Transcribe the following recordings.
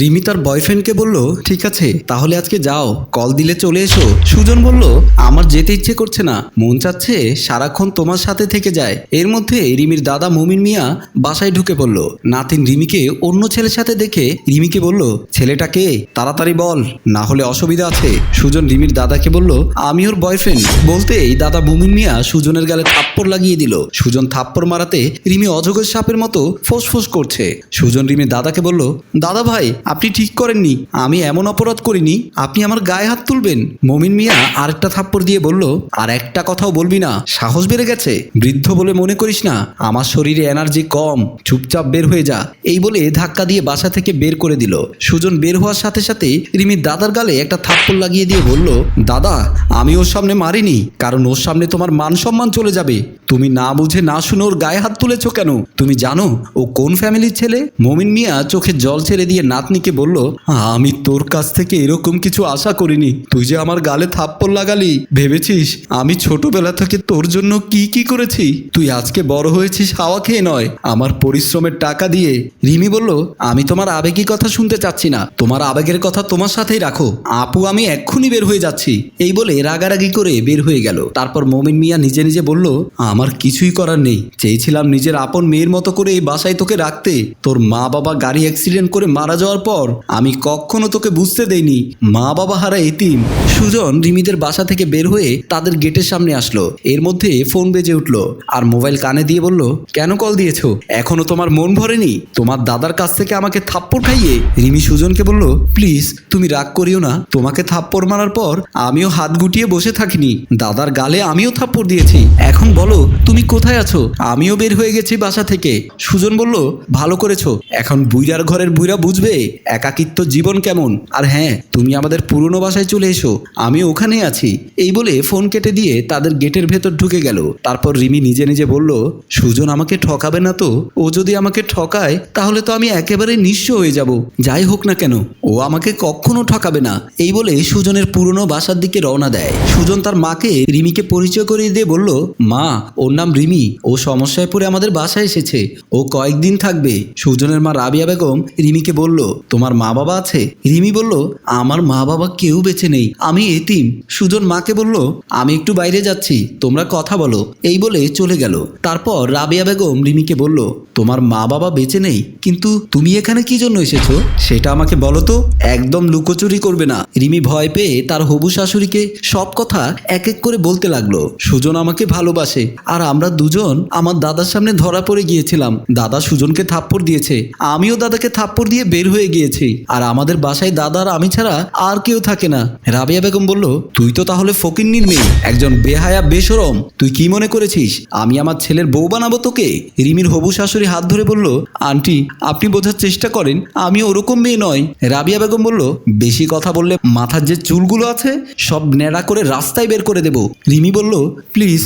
রিমি তার বয়ফ্রেন্ডকে বলল, ঠিক আছে, তাহলে আজকে যাও। কল দিলে চলে এসো। সুজন বলল, আমার যেতে ইচ্ছে করছে না। মন চাচ্ছে সারাক্ষণ তোমার সাথে থেকে যায়। এর মধ্যে রিমির দাদা মুমিন মিয়া বাসায় ঢুকে পড়ল। নাতিন রিমিকে অন্য ছেলের সাথে দেখে রিমিকে বলল, ছেলেটা কে? তাড়াতাড়ি বল, না হলে অসুবিধা আছে। সুজন রিমির দাদাকে বলল, আমি ওর বয়ফ্রেন্ড। বলতেই দাদা মুমিন মিয়া সুজনের গালে থাপ্পড় লাগিয়ে দিল। সুজন থাপ্পড় মারাতে রিমি অজগর সাপের মতো ফোঁস করছে। সুজন রিমির দাদাকে বলল, দাদা ভাই আপনি ঠিক করেননি, আমি এমন অপরাধ করিনি, আপনি আমার গায়ে হাত তুলবেন। মমিন মিয়া আরেকটা থাপ্পড় দিয়ে বলল, আর একটা কথাও বলবি না, সাহস বেড়ে গেছে, বৃদ্ধ বলে মনে করিস না, আমার শরীরে এনার্জি কম, চুপচাপ বের হয়ে যা। এই বলে ধাক্কা দিয়ে বাসা থেকে বের করে দিল। সুজন বের হওয়ার সাথে সাথে রিমির দাদার গালে একটা থাপ্পড় লাগিয়ে দিয়ে বলল, দাদা, আমি ওর সামনে মারিনি, কারণ ওর সামনে তোমার মান সম্মান চলে যাবে। তুমি না বুঝে না শুনে ওর গায়ে হাত তুলেছ কেন? তুমি জানো ও কোন ফ্যামিলির ছেলে? মমিন মিয়া চোখে জল ছেড়ে দিয়ে নাতনিকে বলল, আমি তোর কাছ থেকে এরকম কিছু আশা করিনি। তুই যে আমার গালে থাপ্পড় লাগালি, ভেবেছিস আমি ছোটবেলা থেকে তোর জন্য কি কি করেছি? তুই আজকে বড় হয়েছিস হাওয়া খেয়ে নয়। আমার পরিশ্রমের টাকা দিয়ে। রিমি বলল, আমি তোমার আবেগী কথা শুনতে চাচ্ছি না। তোমার আবেগের কথা তোমার সাথেই রাখো। আপু, আমি এক্ষুনি বের হয়ে যাচ্ছি। এই বলে রাগারাগি করে বের হয়ে গেল। তারপর মমিন মিয়া নিজে নিজে বলল, আমার কিছুই করার নেই। চেয়েছিলাম নিজের আপন মেয়ের মতো করে এই বাসায় তোকে রাখতে। তোর মা বাবা গাড়ি অ্যাক্সিডেন্ট করে মারা যাওয়ার পর আমি কখনো তোকে বুঝতে দেইনি। মা বাবা হারা এতিম। সুজন রিমিদের বাসা থেকে বের হয়ে তাদের গেটের সামনে আসলো। এর মধ্যে ফোন বেজে উঠল আর মোবাইল কানে দিয়ে বলল, কেন কল দিয়েছ? এখনও তোমার মন ভরেনি। তোমার দাদার কাছ থেকে আমাকে থাপ্পড় খাইয়ে রিমি সুজনকে বলল, প্লিজ, তুমি রাগ করিও না। তোমাকে থাপ্পড় মারার পর আমিও হাত গুটিয়ে বসে থাকিনি। দাদার গালে আমিও থাপ্পড় দিয়েছি। এখন বলো, তুমি কোথায় আছো? আমিও বের হয়ে গেছি বাসা থেকে। সুজন বলল, ভালো করেছ। এখন বুইরার ঘরের বুইরা বুঝবে একাকিত্ব জীবন কেমন? আর হ্যাঁ তুমি আমাদের পুরনো বাসায় চলে এসো। আমি ওখানে আছি। এই বলে ফোন কেটে দিয়ে তাদের গেটের ভেতর ঢুকে গেল। তারপর রিমি নিজে নিজে বলল, সুজন আমাকে ঠকাবে না তো? ও যদি আমাকে ঠকায়, তাহলে তো আমি একেবারে নিঃস্ব হয়ে যাব। যাই হোক না কেন, ও আমাকে কখনো ঠকাবে না। এই বলে সুজনের পুরনো বাসার দিকে রওনা দেয়। সুজন তার মাকে রিমিকে পরিচয় করিয়ে দিয়ে বলল, মা, ওর নাম রিমি। ও সমস্যায় পড়ে আমাদের বাসায় এসেছে। ও কয়েকদিন থাকবে। সুজনের মা রাবিয়া বেগম রিমিকে বলল তোমার মা বাবা আছে? রিমি বলল, আমার মা বাবা কেউ বেঁচে নেই। আমি এতিম। সুজন মাকে বলল, আমি একটু বাইরে যাচ্ছি, তোমরা কথা বলো। এই বলে চলে গেল। তারপর রাবিয়া বেগম রিমিকে বলল, তোমার মা বাবা বেঁচে নেই, কিন্তু তুমি এখানে কি জন্য এসেছ? সেটা আমাকে বলো তো। একদম লুকোচুরি করবে না। রিমি ভয় পেয়ে তার হবু শাশুড়িকে সব কথা এক এক করে বলতে লাগল। সুজন আমাকে ভালোবাসে, আর আমরা দুজন আমার দাদার সামনে ধরা পড়ে গিয়েছিলাম। দাদা সুজনকে থাপ্পড় দিয়েছে। আমিও দাদাকে থাপ্পড় দিয়ে বের হয়ে গিয়েছি। আর আমাদের বাসায় দাদার আমি ছাড়া আর কেউ থাকে না। রাবিয়া বেগম বলল, তুই তো তাহলে ফকিন্নির মেয়ে, একজন বেহায়া বেসরম তুই কি মনে করেছিস? আমি আমার ছেলের বউ বানাবো তোকে? রিমির হবু শাশুড়ি হাত ধরে বলল, আন্টি, আপনি বোঝার চেষ্টা করেন, আমি ওরকম মেয়ে নয় রাবিয়া বেগম বলল, বেশি কথা বললে মাথার যে চুলগুলো আছে, সব ন্যাড়া করে রাস্তায় বের করে দেব। রিমি বলল, প্লিজ,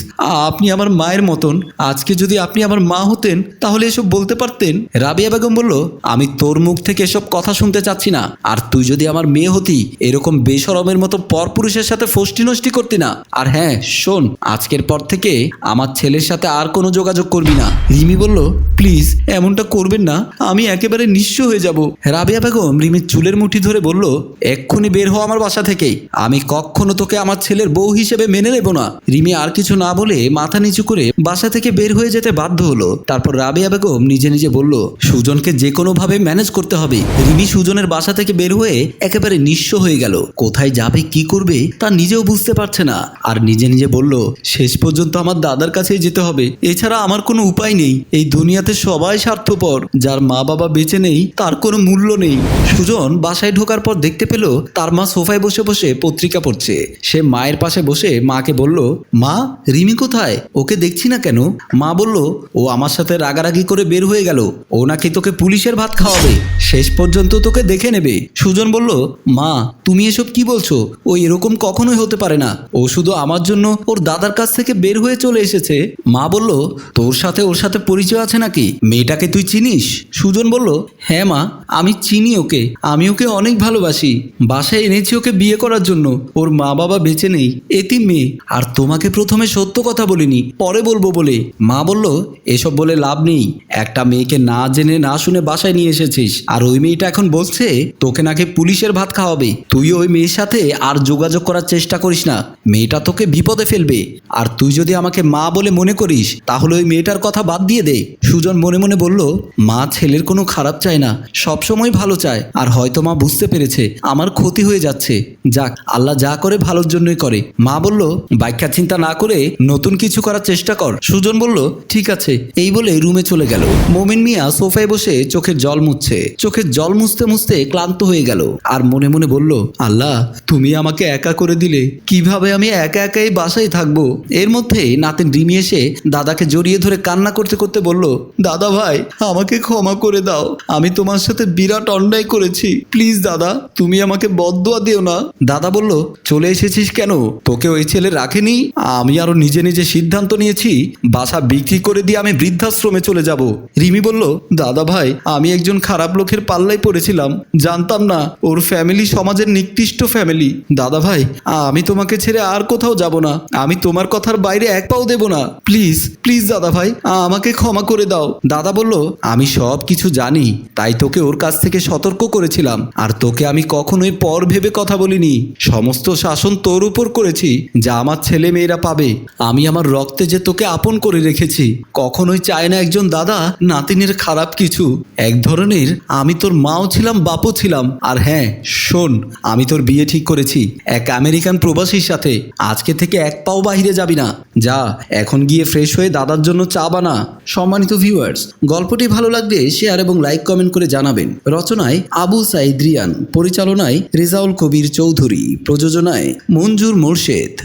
আপনি আমার মায়ের মতন। আজকে যদি আপনি আমার মা হতেন, তাহলে এসব বলতে পারতেন? রাবিয়া বেগম বলল, আমি তোর মুখ থেকে এসব কথা শুনতে চাচ্ছি না। আর তুই যদি আমার মেয়ে হতি, এরকম বেসরমের মতো পরপুরুষের সাথে ফষ্টি নষ্টি করতি না। আর হ্যাঁ শোন, আজকের পর থেকে আমার ছেলের সাথে আর কোনো যোগাযোগ করবি না। রিমি বলল, প্লিজ, এমনটা করবেন না, আমি একেবারে নিঃস্ব হয়ে যাব। রাবিয়া বেগম রিমির চুলের মুঠি ধরে বলল, এক্ষুনি বের হও আমার বাসা থেকে আমি কখনো তোকে আমার ছেলের বউ হিসেবে মেনে নেব না। রিমি আর কিছু না বলে মাথা নিচু করে বাসা থেকে বের হয়ে যেতে বাধ্য হলো। তারপর রাবিয়া বেগম নিজে নিজে বলল, সুজনকে যে কোনোভাবে ম্যানেজ করতে হবে। রিমি সুজনের বাসা থেকে বের হয়ে একেবারে নিঃস্ব হয়ে গেল। কোথায় যাবে, কি করবে, তা নিজেও বুঝতে পারছে না। আর নিজে নিজে বলল, শেষ পর্যন্ত আমার দাদার কাছেই যেতে হবে। এছাড়া আমার কোনো উপায় নেই। এই দুনিয়াতে সবাই স্বার্থপর। যার মা বাবা বেঁচে নেই, তার কোনো মূল্য নেই। সুজন বাসায় ঢোকার পর দেখতে পেল, তার মা সোফায় বসে বসে পত্রিকা পড়ছে। সে মায়ের পাশে বসে মাকে বলল, মা, রিমি কোথায়? ওকে দেখছি না কেন? মা বলল, ও আমার সাথে রাগারাগি করে বের হয়ে গেল। ও নাকি তোকে পুলিশের ভাত খাওয়াবে। শেষ পর্যন্ত তোকে দেখে নেবে। সুজন বলল, মা, তুমি এসব কি বলছো? ও এরকম কখনোই হতে পারে না। ও শুধু আমার জন্য ওর দাদার কাছ থেকে বের হয়ে চলে এসেছে। মা বলল, তোর সাথে ওর সাথে পরিচয় আছে নাকি? মেয়েটাকে তুই চিনিস? সুজন বলল হ্যাঁ মা, আমি চিনি ওকে। আমি ওকে অনেক ভালোবাসি। বাসায় এনেছি ওকে বিয়ে করার জন্য। ওর মা বাবা বেঁচে নেই। এতিম মেয়ে। আর তোমাকে প্রথমে সত্য কথা বলিনি, পরে বলব বলে। মা বলল, এসব বলে লাভ নেই। একটা মেয়েকে না জেনে না শুনে বাসায় নিয়ে এসেছিস। আর ওই মেয়ে মেয়েটা এখন বলছে, তোকে নাকি পুলিশের ভাত খাওয়াবে। তুই ওই মেয়ের সাথে আর যোগাযোগ করার চেষ্টা করিস না। মেয়েটা তোকে বিপদে ফেলবে। আর তুই যদি আমাকে মা বলে মনে করিস, তাহলে ওই মেয়েটার কথা বাদ দিয়ে দে। সুজন মনে মনে বলল, মা ছেলের কোনো খারাপ চায় না। সবসময় ভালো চায়। আর হয়তো মা বুঝতে পেরেছে, আমার ক্ষতি হয়ে যাচ্ছে। যাক, আল্লাহ যা করে ভালোর জন্যই করে। মা বলল ব্যাখ্যা চিন্তা না করে নতুন কিছু করার চেষ্টা কর। সুজন বলল, ঠিক আছে। এই বলে রুমে চলে গেল। মোমিন মিয়া সোফায় বসে চোখের জল মুছছে। চোখের জল মুছতে মুছতে ক্লান্ত হয়ে গেল আর মনে মনে বলল, আল্লাহ, তুমি আমাকে একা করে দিলে। কীভাবে আমি একা একাই বাসায় থাকব? এর মধ্যে নাতিন রিমি এসে দাদাকে জড়িয়ে ধরে কান্না করতে করতে বলল, দাদা ভাই, আমাকে ক্ষমা করে দাও। আমি তোমার সাথে বিরাট অন্যায় করেছি। প্লিজ দাদা, তুমি আমাকে বদদোয়া দিও না। দাদা বলল, চলে এসেছিস কেন? তোকে ওই ছেলে রাখেনি? আমি আরও নিজে নিজে সিদ্ধান্ত নিয়েছি। বাসা বিক্রি করে দিয়ে আমি বৃদ্ধাশ্রমে চলে যাব। রিমি বলল, দাদা ভাই, আমি একজন খারাপ লোকের পাল্লায় পড়েছিলাম, জানতাম না ওর ফ্যামিলি সমাজের নিকৃষ্ট ফ্যামিলি দাদা ভাই, আমি তোমাকে ছেড়ে আর কোথাও যাব না। আমি তোমার কথার বাইরে এক পাও দেব না। প্লিজ প্লিজ দাদা ভাই, আমাকে ক্ষমা করে দাও। দাদা বলল, আমি সব কিছু জানি, তাই তোকে ওর কাছ থেকে সতর্ক করেছিলাম। আর তোকে আমি কখনোই পর ভেবে কথা বলিনি। সমস্ত শাসন তোর উপর করেছি, যা আমার ছেলে মেয়েরা পাবে। আমি আমার রক্তে যে তোকে আপন করে রেখেছি, কখনোই চায় না একজন দাদা, নাতিনের খারাপ কিছু। এক ধরনের আমি তোর মাও ছিলাম, বাপও ছিলাম। আর হ্যাঁ শোন, আমি তোর বিয়ে ঠিক করেছি। এক আমেরিকান প্রবাসীর সাথে। আজকে থেকে এক পাও বাহিরে যাবি না। যা, এখন গিয়ে ফ্রেশ হয়ে দাদার জন্য চা বানা। সম্মানিত ভিউয়ার্স গল্পটি ভালো লাগলে শেয়ার এবং লাইক কমেন্ট করে জানাবেন। রচনায় আবু সাইদ রিয়ান, পরিচালনায় রেজাউল কবির চৌধুরী, প্রযোজনায় মঞ্জুর মোর্শেদ।